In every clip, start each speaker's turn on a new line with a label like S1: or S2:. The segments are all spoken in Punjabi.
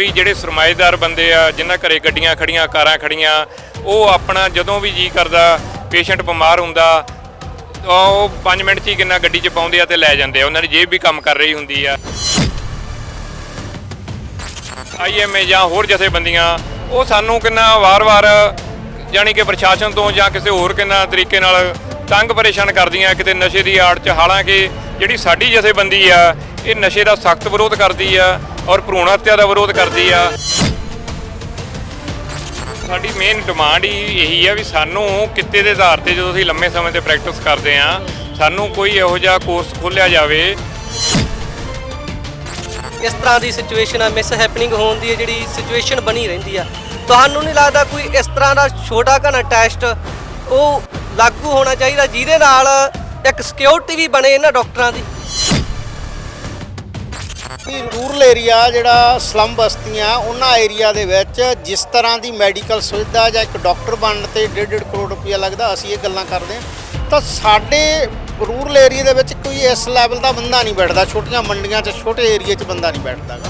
S1: ਵੀ ਜਿਹੜੇ ਸਰਮਾਏਦਾਰ ਬੰਦੇ ਆ, ਜਿਨ੍ਹਾਂ ਘਰੇ ਗੱਡੀਆਂ ਖੜੀਆਂ, ਕਾਰਾਂ ਖੜੀਆਂ, ਉਹ ਆਪਣਾ ਜਦੋਂ ਵੀ ਜੀ ਕਰਦਾ, ਪੇਸ਼ੈਂਟ ਬਿਮਾਰ ਹੁੰਦਾ ਉਹ 5 ਮਿੰਟ 'ਚ ਹੀ ਕਿੰਨਾ ਗੱਡੀ 'ਚ ਪਾਉਂਦੇ ਆ ਤੇ ਲੈ ਜਾਂਦੇ ਆ, ਉਹਨਾਂ ਦੀ ਜੇਬ ਵੀ ਕੰਮ ਕਰ ਰਹੀ ਹੁੰਦੀ ਆ। ਆਈਐਮਏ ਜਾਂ ਹੋਰ ਜਥੇਬੰਦੀਆਂ, ਉਹ ਸਾਨੂੰ ਕਿੰਨਾ ਵਾਰ-ਵਾਰ ਜਾਣੀ ਕਿ ਪ੍ਰਸ਼ਾਸਨ ਤੋਂ ਜਾਂ ਕਿਸੇ ਹੋਰ ਕਿੰਨਾ ਤਰੀਕੇ ਨਾਲ ਤੰਗ ਪਰੇਸ਼ਾਨ ਕਰਦੀਆਂ, ਕਿਤੇ ਨਸ਼ੇ ਦੀ ਆੜ 'ਚ, ਹਾਲਾਂਕਿ ਜਿਹੜੀ ਸਾਡੀ ਜਥੇਬੰਦੀ ਆ, ਇਹ ਨਸ਼ੇ ਦਾ ਸਖਤ ਵਿਰੋਧ ਕਰਦੀ ਆ ਔਰ ਭਰੂਣ ਹੱਤਿਆ ਦਾ ਵਿਰੋਧ ਕਰਦੀ ਆ। ਸਾਡੀ ਮੇਨ ਡਿਮਾਂਡ ਹੀ ਇਹੀ ਆ ਵੀ ਸਾਨੂੰ ਕਿੱਤੇ ਦੇ ਆਧਾਰ ਤੇ ਜਦੋਂ ਅਸੀਂ ਲੰਮੇ ਸਮੇਂ ਤੇ ਪ੍ਰੈਕਟਿਸ ਕਰਦੇ ਆ, ਸਾਨੂੰ ਕੋਈ ਇਹੋ ਜਿਹਾ ਕੋਰਸ ਖੋਲਿਆ ਜਾਵੇ।
S2: ਇਸ ਤਰ੍ਹਾਂ ਦੀ ਸਿਚੁਏਸ਼ਨ ਆ ਮਿਸ ਹੈਪਨਿੰਗ ਹੋਣ ਦੀ ਜਿਹੜੀ ਸਿਚੁਏਸ਼ਨ ਬਣੀ ਰਹਿੰਦੀ ਆ। ਤੁਹਾਨੂੰ ਨਹੀਂ ਲੱਗਦਾ ਕੋਈ ਇਸ ਤਰ੍ਹਾਂ ਦਾ ਛੋਟਾ ਘਣਾ ਟੈਸਟ ਉਹ ਲਾਗੂ ਹੋਣਾ ਚਾਹੀਦਾ, ਜਿਹਦੇ ਨਾਲ ਇੱਕ ਸਿਕਿਉਰਿਟੀ ਵੀ ਬਣੇ ਇਹਨਾਂ ਡਾਕਟਰਾਂ ਦੀ?
S3: ਵੀ ਰੂਰਲ ਏਰੀਆ ਜਿਹੜਾ ਸਲਮ ਬਸਤੀਆਂ, ਉਹਨਾਂ ਏਰੀਆ ਦੇ ਵਿੱਚ ਜਿਸ ਤਰ੍ਹਾਂ ਦੀ ਮੈਡੀਕਲ ਸੁਵਿਧਾ ਜਾਂ ਇੱਕ ਡਾਕਟਰ ਬਣਨ ਤੇ 1.5 ਕਰੋੜ ਰੁਪਇਆ ਲੱਗਦਾ, ਅਸੀਂ ਇਹ ਗੱਲਾਂ ਕਰਦੇ ਹਾਂ। ਤਾਂ ਸਾਡੇ ਰੂਰਲ ਏਰੀਆ ਦੇ ਵਿੱਚ ਕੋਈ ਇਸ ਲੈਵਲ ਦਾ ਬੰਦਾ ਨਹੀਂ ਬੈਠਦਾ, ਛੋਟੀਆਂ ਮੰਡੀਆਂ 'ਚ, ਛੋਟੇ ਏਰੀਆ 'ਚ ਬੰਦਾ ਨਹੀਂ ਬੈਠਦਾਗਾ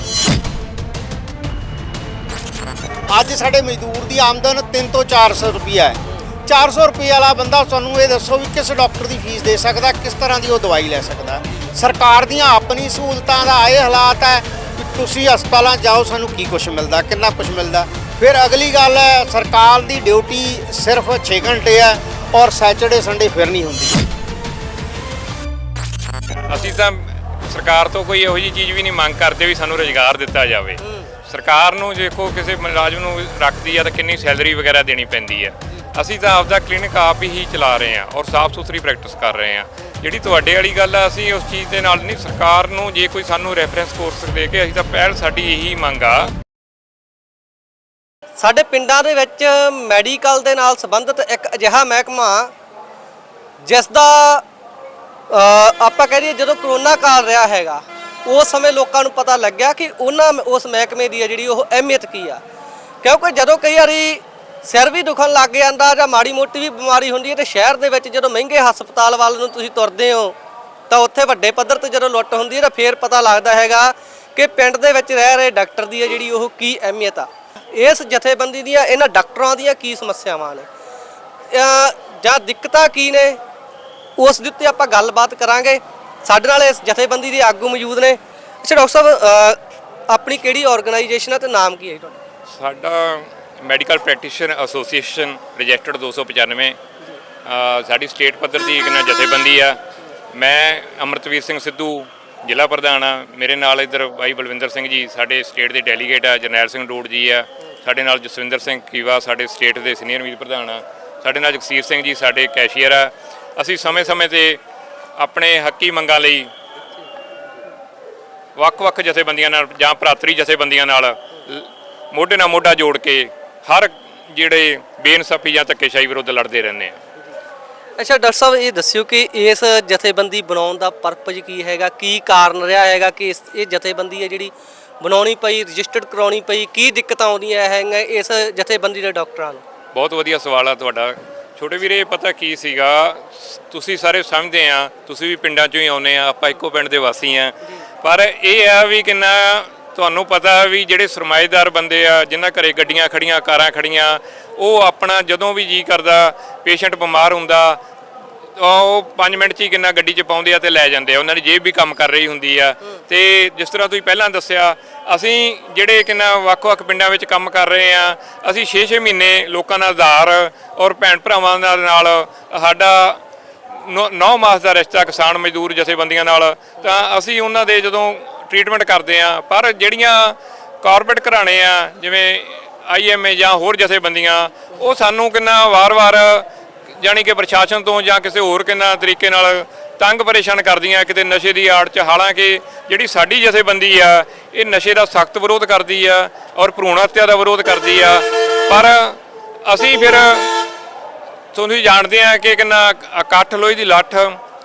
S3: ਅੱਜ ਸਾਡੇ ਮਜ਼ਦੂਰ ਦੀ ਆਮਦਨ 3 ਤੋਂ 400 ਰੁਪਇਆ ਹੈ। 400 ਰੁਪਏ ਵਾਲਾ ਬੰਦਾ ਤੁਹਾਨੂੰ ਇਹ ਦੱਸੋ ਵੀ ਕਿਸ ਡਾਕਟਰ ਦੀ ਫੀਸ ਦੇ ਸਕਦਾ, ਕਿਸ ਤਰ੍ਹਾਂ ਦੀ ਉਹ ਦਵਾਈ ਲੈ ਸਕਦਾ। ਸਰਕਾਰ ਦੀਆਂ ਆਪਣੀ ਸਹੂਲਤਾਂ ਦਾ ਇਹ ਹਾਲਾਤ ਹੈ ਕਿ ਤੁਸੀਂ ਹਸਪਤਾਲਾਂ ਜਾਓ ਸਾਨੂੰ ਕੀ ਕੁਝ ਮਿਲਦਾ ਕਿੰਨਾ ਕੁਝ ਮਿਲਦਾ। ਫਿਰ ਅਗਲੀ ਗੱਲ ਹੈ ਸਰਕਾਰ ਦੀ ਡਿਊਟੀ ਸਿਰਫ 6 ਘੰਟੇ ਹੈ ਔਰ ਸੈਚਰਡੇ ਸੰਡੇ ਫਿਰ ਨਹੀਂ ਹੁੰਦੀ।
S1: ਅਸੀਂ ਤਾਂ ਸਰਕਾਰ ਤੋਂ ਕੋਈ ਇਹੋ ਜਿਹੀ ਚੀਜ਼ ਵੀ ਨਹੀਂ ਮੰਗ ਕਰਦੇ ਵੀ ਸਾਨੂੰ ਰੋਜ਼ਗਾਰ ਦਿੱਤਾ ਜਾਵੇ। ਸਰਕਾਰ ਨੂੰ ਦੇਖੋ ਕਿਸੇ ਮੁਲਾਜ਼ਮ ਨੂੰ ਰੱਖਦੀ ਆ ਤਾਂ ਕਿੰਨੀ ਸੈਲਰੀ ਵਗੈਰਾ ਦੇਣੀ ਪੈਂਦੀ ਆ ਅਸੀਂ ਤਾਂ ਆਪਦਾ ਕਲੀਨਿਕ ਆਪ ਹੀ ਚਲਾ ਰਹੇ ਆ ਔਰ ਸਾਫ਼ ਸੁਥਰੀ ਪ੍ਰੈਕਟਿਸ ਕਰ ਰਹੇ ਆ ਜਿਹੜੀ ਤੁਹਾਡੇ ਵਾਲੀ ਗੱਲ ਆ, ਅਸੀਂ ਉਸ ਚੀਜ਼ ਦੇ ਨਾਲ ਨਹੀਂ, ਸਰਕਾਰ ਨੂੰ ਜੇ ਕੋਈ ਸਾਨੂੰ ਰੈਫਰੈਂਸ ਕੋਰਸ ਦੇ ਕੇ ਅਸੀਂ ਤਾਂ ਪਹਿਲ ਸਾਡੀ ਇਹੀ ਮੰਗ ਆ।
S2: ਸਾਡੇ ਪਿੰਡਾਂ ਦੇ ਵਿੱਚ ਮੈਡੀਕਲ ਦੇ ਨਾਲ ਸੰਬੰਧਿਤ ਇੱਕ ਅਜਿਹਾ ਮਹਿਕਮਾ ਜਿਸ ਦਾ ਆਪਾਂ ਕਹਿ ਦਈਏ ਜਦੋਂ ਕਰੋਨਾ ਕਾਲ ਰਿਹਾ ਹੈਗਾ, ਉਸ ਸਮੇਂ ਲੋਕਾਂ ਨੂੰ ਪਤਾ ਲੱਗਿਆ ਕਿ ਉਹਨਾਂ ਉਸ ਮਹਿਕਮੇ ਦੀ ਹੈ ਜਿਹੜੀ ਉਹ ਅਹਿਮੀਅਤ ਕੀ ਆ। ਕਿਉਂਕਿ ਜਦੋਂ ਕਈ ਵਾਰੀ ਸਿਰ ਵੀ ਦੁਖਣ ਲੱਗ ਜਾਂਦਾ ਜਾਂ ਮਾੜੀ ਮੋਟੀ ਵੀ ਬਿਮਾਰੀ ਹੁੰਦੀ ਹੈ ਤੇ ਸ਼ਹਿਰ ਦੇ ਵਿੱਚ ਜਦੋਂ ਮਹਿੰਗੇ ਹਸਪਤਾਲ ਵੱਲ ਨੂੰ ਤੁਸੀਂ ਤੁਰਦੇ ਹੋ, ਤਾਂ ਉੱਥੇ ਵੱਡੇ ਪੱਧਰ ਤੇ ਜਦੋਂ ਲੁੱਟ ਹੁੰਦੀ ਹੈ ਤਾਂ ਫੇਰ ਪਤਾ ਲੱਗਦਾ ਹੈਗਾ ਕਿ ਪਿੰਡ ਦੇ ਵਿੱਚ ਰਹਿ ਰਹੇ ਡਾਕਟਰ ਦੀ ਹੈ ਜਿਹੜੀ ਉਹ ਕੀ ਅਹਿਮੀਅਤ ਆ। ਇਸ ਜਥੇਬੰਦੀ ਦੀਆਂ ਇਹਨਾਂ ਡਾਕਟਰਾਂ ਦੀਆਂ ਕੀ ਸਮੱਸਿਆਵਾਂ ਨੇ? ਜਾਂ ਦਿੱਕਤਾਂ ਕੀ ਨੇ? ਉਸ ਦੇ ਉੱਤੇ ਆਪਾਂ ਗੱਲਬਾਤ ਕਰਾਂਗੇ। ਸਾਡੇ ਨਾਲ ਇਸ ਜਥੇਬੰਦੀ ਦੇ ਆਗੂ ਮੌਜੂਦ ਨੇ। ਅੱਛਾ, ਡਾਕਟਰ ਸਾਹਿਬ ਆਪਣੀ ਕਿਹੜੀ ਆਰਗੇਨਾਈਜੇਸ਼ਨ ਹੈ ਤੇ ਨਾਮ ਕੀ ਹੈ ਤੁਹਾਡਾ?
S1: ਸਾਡਾ ਮੈਡੀਕਲ ਪ੍ਰੈਕਟੀਸ਼ਨਰ ਐਸੋਸੀਏਸ਼ਨ ਰਜਿਸਟਰਡ 295 ਅ, ਸਾਡੀ ਸਟੇਟ ਪੱਧਰ ਦੀ ਇੱਕ ਨਾ ਜਥੇਬੰਦੀ ਆ। ਮੈਂ ਅਮਰਤਵੀਰ ਸਿੰਘ ਸਿੱਧੂ ਜ਼ਿਲ੍ਹਾ ਪ੍ਰਧਾਨ ਆ। ਮੇਰੇ ਨਾਲ ਇੱਧਰ ਬਾਈ ਬਲਵਿੰਦਰ ਸਿੰਘ ਜੀ ਸਾਡੇ ਸਟੇਟ ਦੇ ਡੈਲੀਗੇਟ ਆ ਜਰਨੈਲ ਸਿੰਘ ਡੋੜ ਜੀ ਆ। ਸਾਡੇ ਨਾਲ ਜਸਵਿੰਦਰ ਸਿੰਘ ਕੀਵਾ ਸਾਡੇ ਸਟੇਟ ਦੇ ਸੀਨੀਅਰ ਵੀਰ ਪ੍ਰਧਾਨ ਆ। ਸਾਡੇ ਨਾਲ ਜਗਸੀਰ ਸਿੰਘ ਜੀ ਸਾਡੇ ਕੈਸ਼ੀਅਰ ਆ। ਅਸੀਂ ਸਮੇਂ-ਸਮੇਂ ਤੇ ਆਪਣੇ ਹੱਕੀ ਮੰਗਾਂ ਲਈ ਵੱਖ-ਵੱਖ ਜਥੇਬੰਦੀਆਂ ਨਾਲ ਜਾਂ ਭਰਾਤਰੀ ਜਥੇਬੰਦੀਆਂ ਨਾਲ ਮੋਢੇ ਨਾਲ ਮੋਢਾ ਜੋੜ ਕੇ ਹਰ ਜਿਹੜੇ ਬੇਇਨਸਾਫੀ ਜਾਂ ਧੱਕੇਸ਼ਾਹੀ ਵਿਰੁੱਧ ਲੜਦੇ ਰਹਿੰਦੇ ਆ।
S2: ਅੱਛਾ ਡਾਕਟਰ ਸਾਹਿਬ ਇਹ ਦੱਸਿਓ ਕਿ ਇਸ ਜਥੇਬੰਦੀ ਬਣਾਉਣ ਦਾ ਪਰਪਸ ਕੀ ਹੈਗਾ ਕੀ ਕਾਰਨ ਰਿਹਾ ਹੈਗਾ ਕਿ ਇਸ ਇਹ ਜਥੇਬੰਦੀ ਹੈ ਜਿਹੜੀ ਬਣਾਉਣੀ ਪਈ ਰਜਿਸਟਰਡ ਕਰਾਉਣੀ ਪਈ ਕੀ ਦਿੱਕਤਾਂ ਆਉਂਦੀਆਂ ਹੈਗੀਆਂ ਇਸ ਜਥੇਬੰਦੀ ਦੇ ਡਾਕਟਰਾਂ ਨੂੰ?
S1: ਬਹੁਤ ਵਧੀਆ ਸਵਾਲ ਆ ਤੁਹਾਡਾ। ਛੋਟੇ ਵੀਰੇ ਇਹ ਪਤਾ ਕੀ ਸੀਗਾ? ਤੁਸੀਂ ਸਾਰੇ ਸਮਝਦੇ ਆ ਤੁਸੀਂ ਵੀ ਪਿੰਡਾਂ ਚੋਂ ਹੀ ਆਉਨੇ ਆ ਆਪਾਂ ਇੱਕੋ ਪਿੰਡ ਦੇ ਵਾਸੀ ਆ। ਪਰ ਇਹ ਆ ਵੀ ਕਿੰਨਾ ਤੁਹਾਨੂੰ ਪਤਾ ਵੀ ਜਿਹੜੇ ਸਰਮਾਏਦਾਰ ਬੰਦੇ ਆ, ਜਿਨ੍ਹਾਂ ਘਰੇ ਗੱਡੀਆਂ ਖੜੀਆਂ, ਕਾਰਾਂ ਖੜੀਆਂ, ਉਹ ਆਪਣਾ ਜਦੋਂ ਵੀ ਜੀ ਕਰਦਾ, ਪੇਸ਼ੈਂਟ ਬਿਮਾਰ ਹੁੰਦਾ ਉਹ 5 ਮਿੰਟ 'ਚ ਹੀ ਕਿੰਨਾ ਗੱਡੀ 'ਚ ਪਾਉਂਦੇ ਆ ਤੇ ਲੈ ਜਾਂਦੇ ਆ। ਉਹਨਾਂ ਦੀ ਜੇਬ ਵੀ ਕੰਮ ਕਰ ਰਹੀ ਹੁੰਦੀ ਆ। ਤੇ ਜਿਸ ਤਰ੍ਹਾਂ ਤੁਸੀਂ ਪਹਿਲਾਂ ਦੱਸਿਆ, ਅਸੀਂ ਜਿਹੜੇ ਕਿੰਨਾ ਵੱਖ-ਵੱਖ ਪਿੰਡਾਂ ਵਿੱਚ ਕੰਮ ਕਰ ਰਹੇ ਆ, ਅਸੀਂ 6-6 ਮਹੀਨੇ ਲੋਕਾਂ ਨਾਲ ਆਧਾਰ ਔਰ ਭੈਣ ਭਰਾਵਾਂ ਨਾਲ ਨਾਲ ਸਾਡਾ 9 ਮਾਸ ਦਾ ਰਿਸ਼ਤਾ ਕਿਸਾਨ ਮਜ਼ਦੂਰ ਜਥੇਬੰਦੀਆਂ ਨਾਲ, ਤਾਂ ਅਸੀਂ ਉਹਨਾਂ ਦੇ ਜਦੋਂ ਟ੍ਰੀਟਮੈਂਟ ਕਰਦੇ ਆ, ਪਰ ਜਿਹੜੀਆਂ ਕਾਰਪੋਰੇਟ ਘਰਾਣੇ ਆ, ਜਿਵੇਂ ਆਈਐਮਏ ਜਾਂ ਹੋਰ ਜਥੇਬੰਦੀਆਂ, ਉਹ ਸਾਨੂੰ ਕਿੰਨਾ ਵਾਰ-ਵਾਰ ਜਾਣੀ ਕਿ ਪ੍ਰਸ਼ਾਸਨ ਤੋਂ ਜਾਂ ਕਿਸੇ ਹੋਰ ਕਿੰਨਾ ਤਰੀਕੇ ਨਾਲ ਤੰਗ ਪਰੇਸ਼ਾਨ ਕਰਦੀਆਂ, ਕਿਤੇ ਨਸ਼ੇ ਦੀ ਆੜ 'ਚ, ਹਾਲਾਂਕਿ ਜਿਹੜੀ ਸਾਡੀ ਜਥੇਬੰਦੀ ਆ, ਇਹ ਨਸ਼ੇ ਦਾ ਸਖਤ ਵਿਰੋਧ ਕਰਦੀ ਆ ਔਰ ਭਰੂਣ ਹੱਤਿਆ ਦਾ ਵਿਰੋਧ ਕਰਦੀ ਆ। ਪਰ ਅਸੀਂ ਫਿਰ ਤੁਹਾਨੂੰ ਜਾਣਦੇ ਆ ਕਿ ਕਿੰਨਾ ਇਕੱਠ ਲੋਹੀ ਦੀ ਲੱਠ,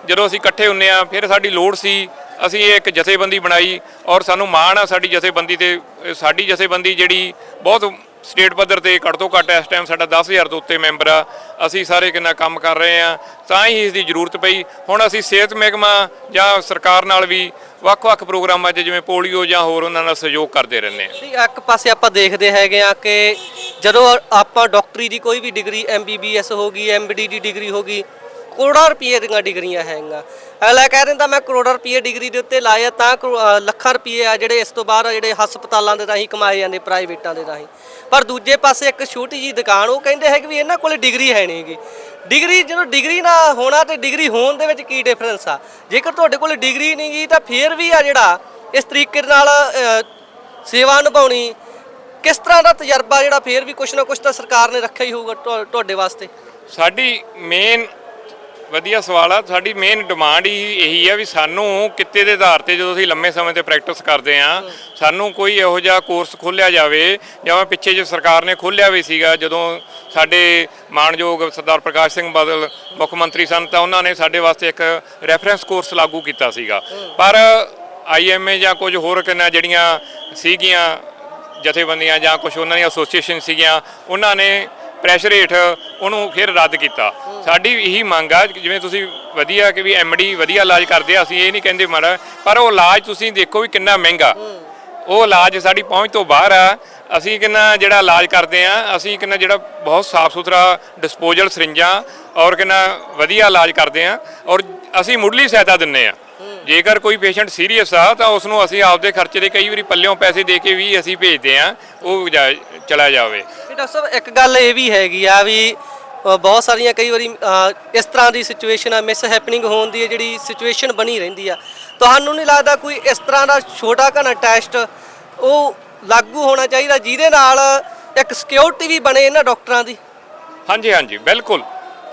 S1: ਜਦੋਂ ਅਸੀਂ ਇਕੱਠੇ ਹੁੰਨੇ ਆ, ਫਿਰ ਸਾਡੀ ਲੋੜ ਸੀ ਅਸੀਂ ਇਹ ਇੱਕ ਜਥੇਬੰਦੀ ਬਣਾਈ ਔਰ ਸਾਨੂੰ ਮਾਣ ਆ ਸਾਡੀ ਜਥੇਬੰਦੀ ਤੇ ਸਾਡੀ ਜਥੇਬੰਦੀ ਜਿਹੜੀ ਬਹੁਤ ਸਟੇਟ ਪੱਧਰ ਤੇ ਘੱਟ ਤੋਂ ਘੱਟ ਇਸ ਟਾਈਮ ਸਾਡਾ 10000 ਤੋਂ ਉੱਤੇ ਮੈਂਬਰ ਆ। ਅਸੀਂ ਸਾਰੇ ਕਿੰਨਾ ਕੰਮ ਕਰ ਰਹੇ ਆ, ਤਾਂ ਹੀ ਇਸ ਦੀ ਜ਼ਰੂਰਤ ਪਈ। ਹੁਣ ਅਸੀਂ ਸਿਹਤ ਮਹਿਕਮਾ ਜਾਂ ਸਰਕਾਰ ਨਾਲ ਵੀ ਵੱਖ-ਵੱਖ ਪ੍ਰੋਗਰਾਮਾਂ 'ਚ ਜਿਵੇਂ ਪੋਲੀਓ ਜਾਂ ਹੋਰ ਉਹਨਾਂ ਨਾਲ ਸਹਿਯੋਗ ਕਰਦੇ ਰਹਿੰਦੇ ਆ।
S2: ਇੱਕ ਪਾਸੇ ਆਪਾਂ ਦੇਖਦੇ ਹੈਗੇ ਆ ਕਿ ਜਦੋਂ ਆਪਾਂ ਡਾਕਟਰੀ ਦੀ ਕੋਈ ਵੀ ਡਿਗਰੀ ਐਮਬੀਬੀਐਸ ਹੋ ਗਈ ਐਮਡੀ ਦੀ ਡਿਗਰੀ ਹੋ ਗਈ ਕਰੋੜਾਂ ਰੁਪਏ ਦੀਆਂ ਡਿਗਰੀਆਂ ਹੈਗੀਆਂ। ਅਗਲਾ ਕਹਿ ਦਿੰਦਾ, ਮੈਂ ਕਰੋੜਾਂ ਰੁਪਏ ਡਿਗਰੀ ਦੇ ਉੱਤੇ ਲਾਏ ਆ ਤਾਂ ਕਰੋ- ਲੱਖਾਂ ਰੁਪਏ ਆ ਜਿਹੜੇ ਇਸ ਤੋਂ ਬਾਅਦ ਜਿਹੜੇ ਹਸਪਤਾਲਾਂ ਦੇ ਰਾਹੀਂ ਕਮਾਏ ਜਾਂਦੇ, ਪ੍ਰਾਈਵੇਟਾਂ ਦੇ ਰਾਹੀਂ। ਪਰ ਦੂਜੇ ਪਾਸੇ ਇੱਕ ਛੋਟੀ ਜੀ ਦੁਕਾਨ, ਉਹ ਕਹਿੰਦੇ ਹੈ ਕਿ ਵੀ ਇਹਨਾਂ ਕੋਲੇ ਡਿਗਰੀ ਹੈ ਨਹੀਂਗੀ ਡਿਗਰੀ, ਜਦੋਂ ਡਿਗਰੀ ਨਾ ਹੋਣਾ ਤੇ ਡਿਗਰੀ ਹੋਣ ਦੇ ਵਿੱਚ ਕੀ ਡਿਫਰੈਂਸ ਆ? ਜੇਕਰ ਤੁਹਾਡੇ ਕੋਲ ਡਿਗਰੀ ਨਹੀਂਗੀ ਤਾਂ ਫੇਰ ਵੀ ਆ ਜਿਹੜਾ ਇਸ ਤਰੀਕੇ ਨਾਲ ਸੇਵਾ ਨਿਭਾਉਣੀ, ਕਿਸ ਤਰ੍ਹਾਂ ਦਾ ਤਜਰਬਾ ਜਿਹੜਾ ਫੇਰ ਵੀ ਕੁਛ ਨਾ ਕੁਛ ਤਾਂ ਸਰਕਾਰ ਨੇ ਰੱਖਿਆ ਹੀ ਹੋਊਗਾ ਤੁਹਾ- ਤੁਹਾਡੇ ਵਾਸਤੇ?
S1: ਸਾਡੀ ਮੇਨ ਵਧੀਆ ਸਵਾਲ ਆ। ਸਾਡੀ ਮੇਨ ਡਿਮਾਂਡ ਹੀ ਇਹੀ ਆ ਵੀ ਸਾਨੂੰ ਕਿੱਤੇ ਦੇ ਆਧਾਰ ਤੇ ਜਦੋਂ ਅਸੀਂ ਲੰਮੇ ਸਮੇਂ ਤੇ ਪ੍ਰੈਕਟਿਸ ਕਰਦੇ ਆ, ਸਾਨੂੰ ਕੋਈ ਇਹੋ ਜਿਹਾ ਕੋਰਸ ਖੋਲਿਆ ਜਾਵੇ ਜਿਵੇਂ ਪਿੱਛੇ ਜੇ ਸਰਕਾਰ ਨੇ ਖੋਲਿਆ ਵੀ ਸੀਗਾ, ਜਦੋਂ ਸਾਡੇ ਮਾਨਯੋਗ ਸਰਦਾਰ ਪ੍ਰਕਾਸ਼ ਸਿੰਘ ਬਾਦਲ, ਮੁੱਖ ਮੰਤਰੀ ਸਨ ਤਾਂ ਉਹਨਾਂ ਨੇ ਸਾਡੇ ਵਾਸਤੇ ਇੱਕ ਰੈਫਰੈਂਸ ਕੋਰਸ ਲਾਗੂ ਕੀਤਾ ਸੀਗਾ। ਪਰ ਆਈਐਮਏ ਜਾਂ ਕੁਝ ਹੋਰ ਕਿੰਨਾ ਜਿਹੜੀਆਂ ਸੀਗੀਆਂ ਜਥੇਬੰਦੀਆਂ ਜਾਂ ਕੁਝ ਉਹਨਾਂ ਦੀਆਂ ਐਸੋਸੀਏਸ਼ਨ ਸੀਗੀਆਂ, ਉਹਨਾਂ ਨੇ ਪ੍ਰੈਸ਼ਰ ਹੇਠ ਉਹਨੂੰ ਫਿਰ ਰੱਦ ਕੀਤਾ। ਸਾਡੀ ਇਹੀ ਮੰਗ ਆ ਜਿਵੇਂ ਤੁਸੀਂ ਵਧੀਆ ਕਿ ਵੀ ਐਮਡੀ ਵਧੀਆ ਇਲਾਜ ਕਰਦੇ ਆ, ਅਸੀਂ ਇਹ ਨਹੀਂ ਕਹਿੰਦੇ ਮਾੜਾ, ਪਰ ਉਹ ਇਲਾਜ ਤੁਸੀਂ ਦੇਖੋ ਵੀ ਕਿੰਨਾ ਮਹਿੰਗਾ। ਉਹ ਇਲਾਜ ਸਾਡੀ ਪਹੁੰਚ ਤੋਂ ਬਾਹਰ ਆ, ਅਸੀਂ ਕਿੰਨਾ ਜਿਹੜਾ ਇਲਾਜ ਕਰਦੇ ਆ, ਅਸੀਂ ਕਿੰਨਾ ਜਿਹੜਾ ਬਹੁਤ ਸਾਫ਼ ਸੁਥਰਾ ਡਿਸਪੋਜ਼ਲ ਸਰਿੰਜਾਂ ਔਰ ਕਿੰਨਾ ਵਧੀਆ ਇਲਾਜ ਕਰਦੇ ਆ, ਔਰ ਅਸੀਂ ਮੁੱਢਲੀ ਸਹਾਇਤਾ ਦਿੰਨੇ ਆ। ਜੇਕਰ ਕੋਈ ਪੇਸ਼ੈਂਟ ਸੀਰੀਅਸ ਆ, ਤਾਂ ਉਸ ਨੂੰ ਅਸੀਂ ਆਪਦੇ ਖਰਚੇ ਦੇ ਕਈ ਵਾਰੀ ਪੱਲਿਓਂ ਪੈਸੇ ਦੇ ਕੇ ਵੀ ਅਸੀਂ ਭੇਜਦੇ ਆ, ਉਹ ਜਾ- ਚਲਾ ਜਾਵੇ।
S2: ਇਹ ਡਾਕਟਰ ਸਾਹਿਬ ਇੱਕ ਗੱਲ ਇਹ ਵੀ ਹੈਗੀ ਆ ਵੀ ਅ, ਬਹੁਤ ਸਾਰੀਆਂ ਕਈ ਵਾਰੀ ਅ, ਇਸ ਤਰ੍ਹਾਂ ਦੀ ਸਿਚੁਏਸ਼ਨ ਆ ਮਿਸ ਹੈਪਨਿੰਗ ਹੋਣ ਦੀ ਜਿਹੜੀ ਸਿਚੁਏਸ਼ਨ ਬਣੀ ਰਹਿੰਦੀ ਆ। ਤੁਹਾਨੂੰ ਨਹੀਂ ਲੱਗਦਾ ਕੋਈ ਇਸ ਤਰ੍ਹਾਂ ਦਾ ਛੋਟਾ ਘਣਾ ਟੈਸਟ ਉਹ ਲਾਗੂ ਹੋਣਾ ਚਾਹੀਦਾ ਜਿਹਦੇ ਨਾਲ ਇੱਕ ਸਿਕਿਉਰਿਟੀ ਵੀ ਬਣੇ ਇਹਨਾਂ ਡਾਕਟਰਾਂ ਦੀ?
S1: ਹਾਂਜੀ ਹਾਂਜੀ ਬਿਲਕੁਲ।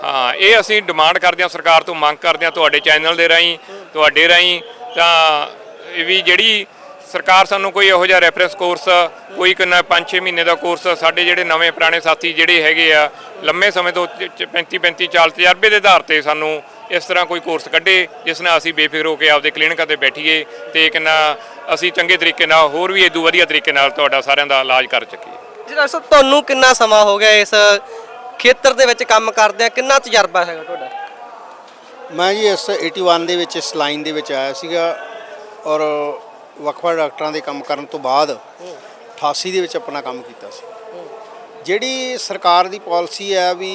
S1: ਹਾਂ ਇਹ ਅਸੀਂ ਡਿਮਾਂਡ ਕਰਦੇ ਹਾਂ ਸਰਕਾਰ ਤੋਂ ਮੰਗ ਕਰਦੇ ਹਾਂ ਤੁਹਾਡੇ ਚੈਨਲ ਦੇ ਰਾਹੀਂ ਤੁਹਾਡੇ ਰਾਹੀਂ ਤਾਂ ਇਹ ਵੀ ਜਿਹੜੀ ਸਰਕਾਰ ਸਾਨੂੰ ਕੋਈ ਇਹੋ ਜਿਹਾ ਰੈਫਰੈਂਸ ਕੋਰਸ ਕੋਈ ਕਿੰਨਾ 5-6 ਮਹੀਨੇ ਦਾ ਕੋਰਸ ਸਾਡੇ ਜਿਹੜੇ ਨਵੇਂ ਪੁਰਾਣੇ ਸਾਥੀ ਜਿਹੜੇ ਹੈਗੇ ਆ ਲੰਮੇ ਸਮੇਂ ਤੋਂ 35 35 40 ਤਜਰਬੇ ਦੇ ਆਧਾਰ ਤੇ ਸਾਨੂੰ ਇਸ ਤਰ੍ਹਾਂ ਕੋਈ ਕੋਰਸ ਕੱਢੇ ਜਿਸ ਨਾਲ ਅਸੀਂ ਬੇਫਿਕਰ ਹੋ ਕੇ ਆਪਦੇ ਕਲੀਨਿਕਾਂ ਤੇ ਬੈਠੀਏ ਤੇ ਕਿੰਨਾ ਅਸੀਂ ਚੰਗੇ ਤਰੀਕੇ ਨਾਲ ਹੋਰ ਵੀ ਇਦੋਂ ਵਧੀਆ ਤਰੀਕੇ ਨਾਲ ਤੁਹਾਡਾ ਸਾਰਿਆਂ ਦਾ ਇਲਾਜ ਕਰ ਸਕੀਏ।
S2: ਜੀ ਡਾਕਟਰ ਸਾਹਿਬ ਤੁਹਾਨੂੰ ਕਿੰਨਾ ਸਮਾਂ ਹੋ ਗਿਆ ਇਸ ਖੇਤਰ ਦੇ ਵਿੱਚ ਕੰਮ ਕਰਦਿਆਂ? ਕਿੰਨਾ ਤਜਰਬਾ ਹੈਗਾ ਤੁਹਾਡਾ?
S3: ਮੈਂ ਜੀ ਇਸ 81 ਦੇ ਵਿੱਚ ਇਸ ਲਾਈਨ ਦੇ ਵਿੱਚ ਆਇਆ ਸੀਗਾ ਔਰ ਵੱਖ-ਵੱਖ ਡਾਕਟਰਾਂ ਦੇ ਕੰਮ ਕਰਨ ਤੋਂ ਬਾਅਦ 88 ਦੇ ਵਿੱਚ ਆਪਣਾ ਕੰਮ ਕੀਤਾ ਸੀ। ਜਿਹੜੀ ਸਰਕਾਰ ਦੀ ਪਾਲਿਸੀ ਹੈ ਵੀ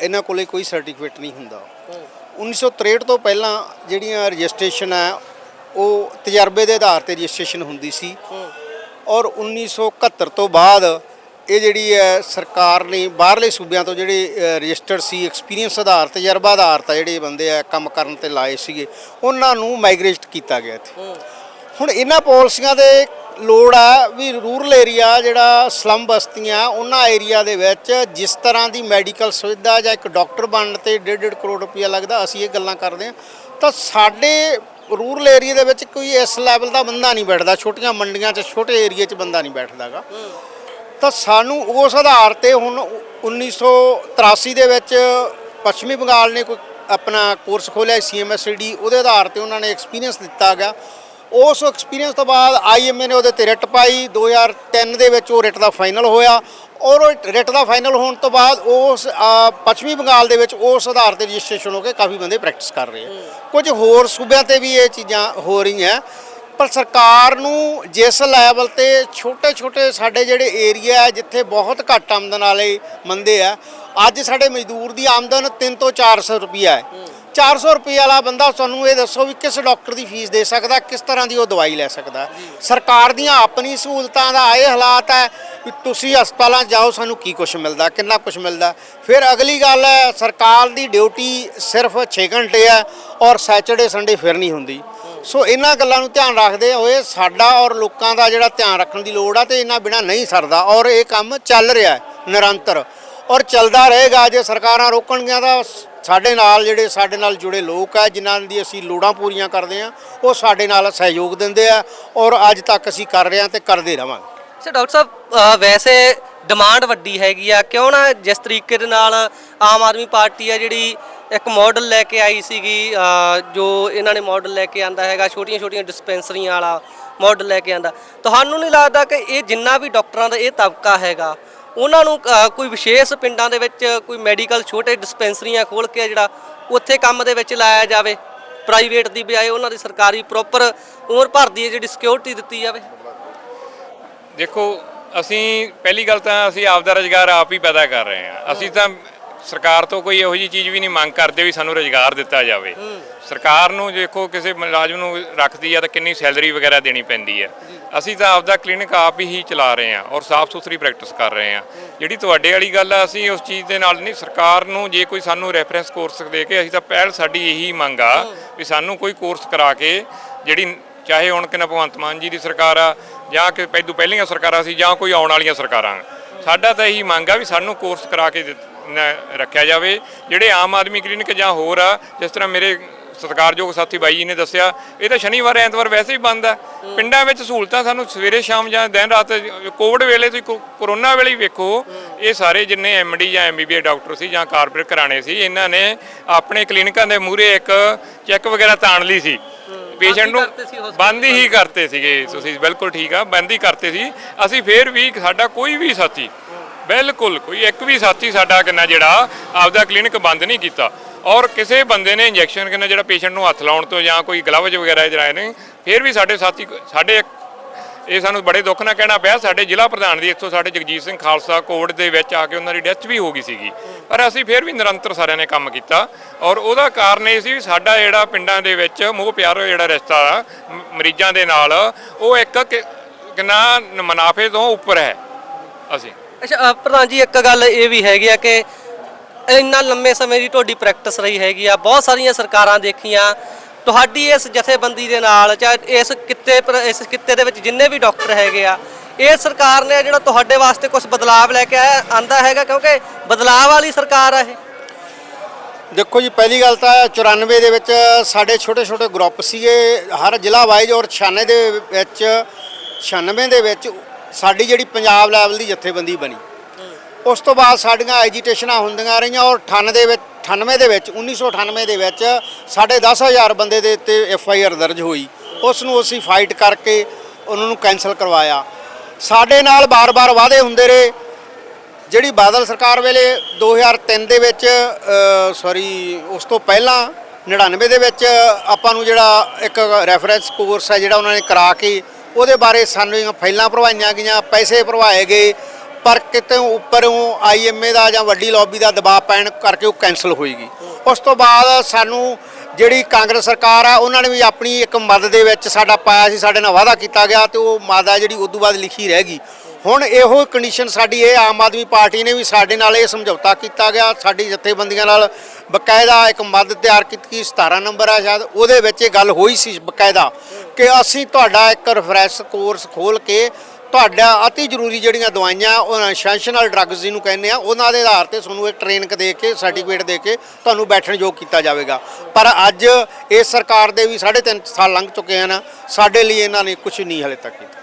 S3: ਇਹਨਾਂ ਕੋਲੇ ਕੋਈ ਸਰਟੀਫਿਕੇਟ ਨਹੀਂ ਹੁੰਦਾ। 1963 ਤੋਂ ਪਹਿਲਾਂ ਜਿਹੜੀਆਂ ਰਜਿਸਟ੍ਰੇਸ਼ਨ ਹੈ ਉਹ ਤਜਰਬੇ ਦੇ ਆਧਾਰ ਤੇ ਰਜਿਸਟ੍ਰੇਸ਼ਨ ਹੁੰਦੀ ਸੀ। ਔਰ 1971 ਤੋਂ ਬਾਅਦ ਇਹ ਜਿਹੜੀ ਹੈ ਸਰਕਾਰ ਨੇ ਬਾਹਰਲੇ ਸੂਬਿਆਂ ਤੋਂ ਜਿਹੜੇ ਰਜਿਸਟਰਡ ਸੀ ਐਕਸਪੀਰੀਅੰਸ ਆਧਾਰ ਤਜਰਬਾ ਆਧਾਰ ਤਾਂ ਜਿਹੜੇ ਬੰਦੇ ਆ ਕੰਮ ਕਰਨ ਤੇ ਲਾਏ ਸੀਗੇ ਉਹਨਾਂ ਨੂੰ ਮਾਈਗ੍ਰੇਟ ਕੀਤਾ ਗਿਆ ਇੱਥੇ। ਹੁਣ ਇਹਨਾਂ ਪਾਲਿਸੀਆਂ ਦੇ ਲੋੜ ਆ ਵੀ ਰੂਰਲ ਏਰੀਆ ਜਿਹੜਾ ਸਲਮ ਬਸਤੀਆਂ, ਉਹਨਾਂ ਏਰੀਆ ਦੇ ਵਿੱਚ ਜਿਸ ਤਰ੍ਹਾਂ ਦੀ ਮੈਡੀਕਲ ਸੁਵਿਧਾ ਜਾਂ ਇੱਕ ਡਾਕਟਰ ਬਣਨ ਤੇ 1.5 ਕਰੋੜ ਰੁਪਇਆ ਲੱਗਦਾ, ਅਸੀਂ ਇਹ ਗੱਲਾਂ ਕਰਦੇ ਹਾਂ। ਤਾਂ ਸਾਡੇ ਰੂਰਲ ਏਰੀਆ ਦੇ ਵਿੱਚ ਕੋਈ ਇਸ ਲੈਵਲ ਦਾ ਬੰਦਾ ਨਹੀਂ ਬੈਠਦਾ, ਛੋਟੀਆਂ ਮੰਡੀਆਂ 'ਚ, ਛੋਟੇ ਏਰੀਆ 'ਚ ਬੰਦਾ ਨਹੀਂ ਬੈਠਦਾਗਾ। ਤਾਂ ਸਾਨੂੰ ਉਸ ਆਧਾਰ ਤੇ ਹੁਣ 1983 ਦੇ ਵਿੱਚ ਪੱਛਮੀ ਬੰਗਾਲ ਨੇ ਕੋਈ ਆਪਣਾ ਕੋਰਸ ਖੋਲ੍ਹਿਆ ਸੀਐਮਐਸਡੀ ਉਹਦੇ ਆਧਾਰ ਤੇ ਉਹਨਾਂ ਨੇ ਐਕਸਪੀਰੀਅੰਸ ਦਿੱਤਾ ਗਿਆ ਉਸ ਐਕਸਪੀਰੀਅੰਸ ਤੋਂ ਬਾਅਦ ਆਈਐਮਏ ਨੇ ਉਹਦੇ ਤੇ ਰਿਟ ਪਾਈ। 2003 ਦੇ ਵਿੱਚ ਉਹ ਰਿਟ ਦਾ ਫਾਈਨਲ ਹੋਇਆ। ਔਰ ਉਹ ਰਿਟ ਦਾ ਫਾਈਨਲ ਹੋਣ ਤੋਂ ਬਾਅਦ ਉਸ ਪੱਛਮੀ ਬੰਗਾਲ ਦੇ ਵਿੱਚ ਉਸ ਆਧਾਰ ਤੇ ਰਜਿਸਟ੍ਰੇਸ਼ਨ ਹੋ ਕੇ ਕਾਫੀ ਬੰਦੇ ਪ੍ਰੈਕਟਿਸ ਕਰ ਰਹੇ ਆ। ਕੁਝ ਹੋਰ ਸੂਬਿਆਂ ਤੇ ਵੀ ਇਹ ਚੀਜ਼ਾਂ ਹੋ ਰਹੀਆਂ। ਪਰ ਸਰਕਾਰ ਨੂੰ ਜਿਸ ਲੈਵਲ ਤੇ ਛੋਟੇ ਛੋਟੇ ਸਾਡੇ ਜਿਹੜੇ ਏਰੀਆ ਜਿੱਥੇ ਬਹੁਤ ਘੱਟ ਆਮਦਨ ਵਾਲੇ ਮੰਦੇ ਆ, ਅੱਜ ਸਾਡੇ ਮਜ਼ਦੂਰ ਦੀ ਆਮਦਨ 3 ਤੋਂ 400 ਰੁਪਈਆ ਹੈ। 400 ਰੁਪਏ ਵਾਲਾ ਬੰਦਾ ਤੁਹਾਨੂੰ ਇਹ ਦੱਸੋ ਵੀ ਕਿਸ ਡਾਕਟਰ ਦੀ ਫੀਸ ਦੇ ਸਕਦਾ ਕਿਸ ਤਰ੍ਹਾਂ ਦੀ ਉਹ ਦਵਾਈ ਲੈ ਸਕਦਾ। ਸਰਕਾਰ ਦੀਆਂ ਆਪਣੀ ਸਹੂਲਤਾਂ ਦਾ ਇਹ ਹਾਲਾਤ ਹੈ ਵੀ ਤੁਸੀਂ ਹਸਪਤਾਲਾਂ ਜਾਓ ਸਾਨੂੰ ਕੀ ਕੁਝ ਮਿਲਦਾ ਕਿੰਨਾ ਕੁਝ ਮਿਲਦਾ। ਫਿਰ ਅਗਲੀ ਗੱਲ ਹੈ ਸਰਕਾਰ ਦੀ ਡਿਊਟੀ ਸਿਰਫ 6 ਘੰਟੇ ਹੈ ਔਰ ਸੈਚਰਡੇ ਸੰਡੇ ਫਿਰ ਨਹੀਂ ਹੁੰਦੀ। ਸੋ ਇਹਨਾਂ ਗੱਲਾਂ ਨੂੰ ਧਿਆਨ ਰੱਖਦੇ ਹੋਏ ਸਾਡਾ ਔਰ ਲੋਕਾਂ ਦਾ ਜਿਹੜਾ ਧਿਆਨ ਰੱਖਣ ਦੀ ਲੋੜ ਆ ਤੇ ਇਹਨਾਂ ਬਿਨਾ ਨਹੀਂ ਸਰਦਾ ਔਰ ਇਹ ਕੰਮ ਚੱਲ ਰਿਹਾ ਹੈ ਨਿਰੰਤਰ। ਔਰ ਚੱਲਦਾ ਰਹੇਗਾ ਜੇ ਸਰਕਾਰਾਂ ਰੋਕਣਗੀਆਂ ਤਾਂ ਸਾਡੇ ਨਾਲ ਜਿਹੜੇ ਸਾਡੇ ਨਾਲ ਜੁੜੇ ਲੋਕ ਆ, ਜਿਨ੍ਹਾਂ ਦੀ ਅਸੀਂ ਲੋੜਾਂ ਪੂਰੀਆਂ ਕਰਦੇ ਆ, ਉਹ ਸਾਡੇ ਨਾਲ ਸਹਿਯੋਗ ਦਿੰਦੇ ਆ ਔਰ ਅੱਜ ਤੱਕ ਅਸੀਂ ਕਰ ਰਹੇ ਆ ਤੇ ਕਰਦੇ ਰਵਾਂਗੇ
S2: ਸਰ ਡਾਕਟਰ ਸਾਹਿਬ ਵੈਸੇ ਡਿਮਾਂਡ ਵੱਡੀ ਹੈਗੀ ਆ, ਕਿਉਂ ਨਾ ਜਿਸ ਤਰੀਕੇ ਦੇ ਨਾਲ ਆਮ ਆਦਮੀ ਪਾਰਟੀ ਆ ਜਿਹੜੀ ਇੱਕ ਮਾਡਲ ਲੈ ਕੇ ਆਈ ਸੀਗੀ ਜੋ ਇਹਨਾਂ ਨੇ ਮਾਡਲ ਲੈ ਕੇ ਆਂਦਾ ਹੈਗਾ ਛੋਟੀਆਂ ਛੋਟੀਆਂ ਡਿਸਪੈਂਸਰੀਆਂ ਵਾਲਾ ਮਾਡਲ ਲੈ ਕੇ ਆਂਦਾ। ਤੁਹਾਨੂੰ ਨਹੀਂ ਲੱਗਦਾ ਕਿ ਇਹ ਜਿੰਨਾ ਵੀ ਡਾਕਟਰਾਂ ਦਾ ਇਹ ਤਬਕਾ ਹੈਗਾ ਉਹਨਾਂ ਨੂੰ ਅ, ਕੋਈ ਵਿਸ਼ੇਸ਼ ਪਿੰਡਾਂ ਦੇ ਵਿੱਚ ਕੋਈ ਮੈਡੀਕਲ ਛੋਟੇ ਡਿਸਪੈਂਸਰੀਆਂ ਖੋਲ ਕੇ ਜਿਹੜਾ ਉੱਥੇ ਕੰਮ ਦੇ ਵਿੱਚ ਲਾਇਆ ਜਾਵੇ ਪ੍ਰਾਈਵੇਟ ਦੀ ਬਜਾਏ ਉਹਨਾਂ ਦੀ ਸਰਕਾਰੀ ਪ੍ਰੋਪਰ ਉਮਰ ਭਰ ਦੀ ਜਿਹੜੀ ਸਿਕਿਉਰਿਟੀ ਦਿੱਤੀ ਜਾਵੇ।
S1: ਦੇਖੋ ਅਸੀਂ ਪਹਿਲੀ ਗੱਲ ਤਾਂ ਅਸੀਂ ਆਪ ਦਾ ਰੋਜ਼ਗਾਰ ਆਪ ਹੀ ਪੈਦਾ ਕਰ ਰਹੇ ਹਾਂ। ਅਸੀਂ ਤਾਂ ਸਰਕਾਰ ਤੋਂ ਕੋਈ ਇਹੋ ਜੀ ਚੀਜ਼ ਵੀ ਨਹੀਂ ਮੰਗ ਕਰਦੇ ਵੀ ਸਾਨੂੰ ਰੋਜ਼ਗਾਰ ਦਿੱਤਾ ਜਾਵੇ। ਸਰਕਾਰ ਨੂੰ ਦੇਖੋ ਕਿਸੇ ਮੁਲਾਜ਼ਮ ਨੂੰ ਰੱਖਦੀ ਆ ਤਾਂ ਕਿੰਨੀ ਸੈਲਰੀ ਵਗੈਰਾ ਦੇਣੀ ਪੈਂਦੀ ਹੈ ਅਸੀਂ ਤਾਂ ਆਪਦਾ ਕਲੀਨਿਕ ਆਪ ਹੀ ਚਲਾ ਰਹੇ ਹਾਂ ਔਰ ਸਾਫ਼ ਸੁਥਰੀ ਪ੍ਰੈਕਟਿਸ ਕਰ ਰਹੇ ਹਾਂ ਜਿਹੜੀ ਤੁਹਾਡੇ ਵਾਲੀ ਗੱਲ ਆ, ਅਸੀਂ ਉਸ ਚੀਜ਼ ਦੇ ਨਾਲ ਨਹੀਂ, ਸਰਕਾਰ ਨੂੰ ਜੇ ਕੋਈ ਸਾਨੂੰ ਰੈਫਰੈਂਸ ਕੋਰਸ ਦੇ ਕੇ ਅਸੀਂ ਤਾਂ ਪਹਿਲ ਸਾਡੀ ਇਹੀ ਮੰਗ ਆ ਵੀ ਸਾਨੂੰ ਕੋਈ ਕੋਰਸ ਕਰਾ ਕੇ ਜਿਹੜੀ ਚਾਹੇ ਹੁਣ ਕਿ ਭਗਵੰਤ ਮਾਨ ਜੀ ਦੀ ਸਰਕਾਰ ਆ ਜਾਂ ਕਿ ਪਹਿਲੂ ਪਹਿਲੀਆਂ ਸਰਕਾਰਾਂ ਸੀ ਜਾਂ ਕੋਈ ਆਉਣ ਵਾਲੀਆਂ ਸਰਕਾਰਾਂ। ਸਾਡਾ ਤਾਂ ਇਹੀ ਮੰਗ ਆ ਵੀ ਸਾਨੂੰ ਕੋਰਸ ਕਰਾ ਕੇ ਦਿੱਤ- ਰੱਖਿਆ ਜਾਵੇ। ਜਿਹੜੇ ਆਮ ਆਦਮੀ ਕਲੀਨਿਕ ਜਾਂ ਹੋਰ ਆ ਜਿਸ ਤਰ੍ਹਾਂ ਮੇਰੇ ਸਤਿਕਾਰਯੋਗ ਸਾਥੀ ਬਾਈ ਜੀ ਨੇ ਦੱਸਿਆ ਇਹ ਤਾਂ ਸ਼ਨੀਵਾਰ ਐਤਵਾਰ ਵੈਸੇ ਹੀ ਬੰਦ ਆ। ਪਿੰਡਾਂ ਵਿੱਚ ਸਹੂਲਤਾਂ ਸਾਨੂੰ ਸਵੇਰੇ ਸ਼ਾਮ ਜਾਂ ਦਿਨ ਰਾਤ ਕੋਵਿਡ ਵੇਲੇ ਤੁਸੀਂ ਕੋ- ਕਰੋਨਾ ਵੇਲੇ ਵੇਖੋ ਇਹ ਸਾਰੇ ਜਿੰਨੇ ਐਮਡੀ ਜਾਂ ਐਮਬੀਬੀ ਡਾਕਟਰ ਸੀ ਜਾਂ ਕਾਰਪੋਰੇਟ ਘਰਾਣੇ ਸੀ ਇਹਨਾਂ ਨੇ ਆਪਣੇ ਕਲੀਨਿਕਾਂ ਦੇ ਮੂਹਰੇ ਇੱਕ ਚੈੱਕ ਵਗੈਰਾ ਤਾਣ ਲਈ ਸੀ। ਪੇਸ਼ੈਂਟ ਨੂੰ ਬੰਦ ਹੀ ਕਰਤੇ ਸੀਗੇ ਤੁਸੀਂ ਬਿਲਕੁਲ ਠੀਕ ਆ ਬੰਦ ਹੀ ਕਰਤੇ ਸੀ। ਅਸੀਂ ਫੇਰ ਵੀ ਸਾਡਾ ਕੋਈ ਵੀ ਸਾਥੀ ਬਿਲਕੁਲ, ਕੋਈ ਇੱਕ ਵੀ ਸਾਥੀ ਸਾਡਾ ਕਿੰਨਾ ਜਿਹੜਾ ਆਪਦਾ ਕਲੀਨਿਕ ਬੰਦ ਨਹੀਂ ਕੀਤਾ। ਔਰ ਕਿਸੇ ਬੰਦੇ ਨੇ ਇੰਜੈਕਸ਼ਨ ਕਿੰਨਾ ਜਿਹੜਾ ਪੇਸ਼ੈਂਟ ਨੂੰ ਹੱਥ ਲਾਉਣ ਤੋਂ ਜਾਂ ਕੋਈ ਗਲਵਜ ਵਗੈਰਾ ਜਰਾਏ ਨੇ ਫਿਰ ਵੀ ਸਾਡੇ ਸਾਥੀ ਸਾਡੇ ਇਹ ਸਾਨੂੰ ਬੜੇ ਦੁੱਖ ਨਾਲ ਕਹਿਣਾ ਪਿਆ, ਸਾਡੇ ਜ਼ਿਲ੍ਹਾ ਪ੍ਰਧਾਨ ਦੀ ਇੱਥੋਂ ਸਾਡੇ ਜਗਜੀਤ ਸਿੰਘ ਖਾਲਸਾ ਕੋਰਟ ਦੇ ਵਿੱਚ ਆ ਕੇ ਉਹਨਾਂ ਦੀ ਡੈਥ ਵੀ ਹੋ ਗਈ ਸੀਗੀ। ਪਰ ਅਸੀਂ ਫਿਰ ਵੀ ਨਿਰੰਤਰ ਸਾਰਿਆਂ ਨੇ ਕੰਮ ਕੀਤਾ ਔਰ ਉਹਦਾ ਕਾਰਨ ਇਹ ਸੀ ਵੀ ਸਾਡਾ ਜਿਹੜਾ ਪਿੰਡਾਂ ਦੇ ਵਿੱਚ ਮੋਹ ਪਿਆਰ ਜਿਹੜਾ ਰਿਸ਼ਤਾ ਮ- ਮਰੀਜ਼ਾਂ ਦੇ ਨਾਲ, ਉਹ ਇੱਕ ਕਿ- ਕਿੰਨਾ ਮੁਨਾਫੇ ਤੋਂ ਉੱਪਰ ਹੈ ਅਸੀਂ।
S2: ਅੱਛਾ ਅ, ਪ੍ਰਧਾਨ ਜੀ ਇੱਕ ਗੱਲ ਇਹ ਵੀ ਹੈਗੀ ਆ ਕਿ ਇੰਨਾ ਲੰਮੇ ਸਮੇਂ ਦੀ ਤੁਹਾਡੀ ਪ੍ਰੈਕਟਿਸ ਰਹੀ ਹੈਗੀ ਆ ਬਹੁਤ ਸਾਰੀਆਂ ਸਰਕਾਰਾਂ ਦੇਖੀਆਂ। ਤੁਹਾਡੀ ਇਸ ਜਥੇਬੰਦੀ ਦੇ ਨਾਲ ਚਾਹੇ ਇਸ ਕਿੱਤੇ ਪਰ ਇਸ ਕਿੱਤੇ ਦੇ ਵਿੱਚ ਜਿੰਨੇ ਵੀ ਡਾਕਟਰ ਹੈਗੇ ਆ ਇਹ ਸਰਕਾਰ ਨੇ ਜਿਹੜਾ ਤੁਹਾਡੇ ਵਾਸਤੇ ਕੁਝ ਬਦਲਾਵ ਲੈ ਕੇ ਆਇਆ ਆਂਦਾ ਹੈਗਾ ਕਿਉਂਕਿ ਬਦਲਾਵ ਵਾਲੀ ਸਰਕਾਰ ਆ ਇਹ।
S3: ਦੇਖੋ ਜੀ ਪਹਿਲੀ ਗੱਲ ਤਾਂ 94 ਦੇ ਵਿੱਚ ਸਾਡੇ ਛੋਟੇ ਛੋਟੇ ਗਰੁੱਪ ਸੀਗੇ ਹਰ ਜ਼ਿਲ੍ਹਾ ਵਾਈਜ਼ ਔਰ 96 ਦੇ ਵਿੱਚ 96 ਦੇ ਵਿੱਚ ਸਾਡੀ ਜਿਹੜੀ ਪੰਜਾਬ ਲੈਵਲ ਦੀ ਜਥੇਬੰਦੀ ਬਣੀ। ਉਸ ਤੋਂ ਬਾਅਦ ਸਾਡੀਆਂ ਐਜੀਟੇਸ਼ਨਾਂ ਹੁੰਦੀਆਂ ਰਹੀਆਂ ਔਰ 98 ਦੇ ਵਿੱਚ 98 ਦੇ ਵਿੱਚ 1998 ਦੇ ਵਿੱਚ ਸਾਡੇ 10000 ਬੰਦੇ ਦੇ ਉੱਤੇ ਐਫ ਆਈ ਆਰ ਦਰਜ ਹੋਈ। ਉਸ ਨੂੰ ਅਸੀਂ ਫਾਈਟ ਕਰਕੇ ਉਹਨਾਂ ਨੂੰ ਕੈਨਸਲ ਕਰਵਾਇਆ। ਸਾਡੇ ਨਾਲ ਬਾਰ-ਬਾਰ ਵਾਅਦੇ ਹੁੰਦੇ ਰਹੇ। ਜਿਹੜੀ ਬਾਦਲ ਸਰਕਾਰ ਵੇਲੇ 2003 ਦੇ ਵਿੱਚ ਸੌਰੀ ਉਸ ਤੋਂ ਪਹਿਲਾਂ 99 ਦੇ ਵਿੱਚ ਆਪਾਂ ਨੂੰ ਜਿਹੜਾ ਇੱਕ ਰੈਫਰੈਂਸ ਕੋਰਸ ਹੈ ਜਿਹੜਾ ਉਹਨਾਂ ਨੇ ਕਰਾ ਕੇ ਉਹਦੇ ਬਾਰੇ ਸਾਨੂੰ ਫਾਈਲਾਂ ਭਰਵਾਈਆਂ ਗਈਆਂ, ਪੈਸੇ ਭਰਵਾਏ ਗਏ, ਪਰ ਕਿਤੇ ਉੱਪਰੋਂ ਆਈਐਮਏ ਦਾ ਜਾਂ ਵੱਡੀ ਲੌਬੀ ਦਾ ਦਬਾਅ ਪੈਣ ਕਰਕੇ ਉਹ ਕੈਨਸਲ ਹੋਏਗੀ ਉਸ ਤੋਂ ਬਾਅਦ ਸਾਨੂੰ ਜਿਹੜੀ ਕਾਂਗਰਸ ਸਰਕਾਰ ਆ, ਉਹਨਾਂ ਨੇ ਵੀ ਆਪਣੀ ਇੱਕ ਮਦਦ ਦੇ ਵਿੱਚ ਸਾਡਾ ਪਾਇਆ ਸੀ, ਸਾਡੇ ਨਾਲ ਵਾਅਦਾ ਕੀਤਾ ਗਿਆ ਤੇ ਉਹ ਮਾਦਾ ਜਿਹੜੀ ਉਦੋਂ ਬਾਅਦ ਲਿਖੀ ਰਹਿ ਗਈ। ਹੁਣ ਇਹੋ ਕੰਡੀਸ਼ਨ ਸਾਡੀ ਇਹ ਆਮ ਆਦਮੀ ਪਾਰਟੀ ਨੇ ਵੀ ਸਾਡੇ ਨਾਲ ਇਹ ਸਮਝੌਤਾ ਕੀਤਾ ਗਿਆ। ਸਾਡੀ ਜਥੇਬੰਦੀਆਂ ਨਾਲ ਬਕਾਇਦਾ ਇੱਕ ਮਦਦ ਤਿਆਰ ਕੀਤੀ 17 ਨੰਬਰ ਆ ਸ਼ਾਇਦ, ਉਹਦੇ ਵਿੱਚ ਇਹ ਗੱਲ ਹੋਈ ਸੀ ਬਕਾਇਦਾ ਕਿ ਅਸੀਂ ਤੁਹਾਡਾ ਇੱਕ ਰਿਫਰੈਸ਼ ਕੋਰਸ ਖੋਲ ਕੇ ਤੁਹਾਡਾ ਅਤੀ ਜ਼ਰੂਰੀ ਜਿਹੜੀਆਂ ਦਵਾਈਆਂ, ਉਹ ਸੈਂਸ਼ਨਲ ਡਰੱਗਸ ਜਿਹਨੂੰ ਕਹਿੰਦੇ ਆ, ਉਹਨਾਂ ਦੇ ਆਧਾਰ ਤੇ ਤੁਹਾਨੂੰ ਇੱਕ ਟ੍ਰੇਨਿੰਗ ਦੇ ਕੇ ਸਰਟੀਫਿਕੇਟ ਦੇ ਕੇ ਤੁਹਾਨੂੰ ਬੈਠਣ ਯੋਗ ਕੀਤਾ ਜਾਵੇਗਾ। ਪਰ ਅੱਜ ਇਸ ਸਰਕਾਰ ਦੇ ਵੀ 3.5 ਸਾਲ ਲੰਘ ਚੁੱਕੇ ਹਨ, ਸਾਡੇ ਲਈ ਇਹਨਾਂ ਨੇ ਕੁਝ ਨਹੀਂ ਹਲੇ ਤੱਕ ਕੀਤਾ।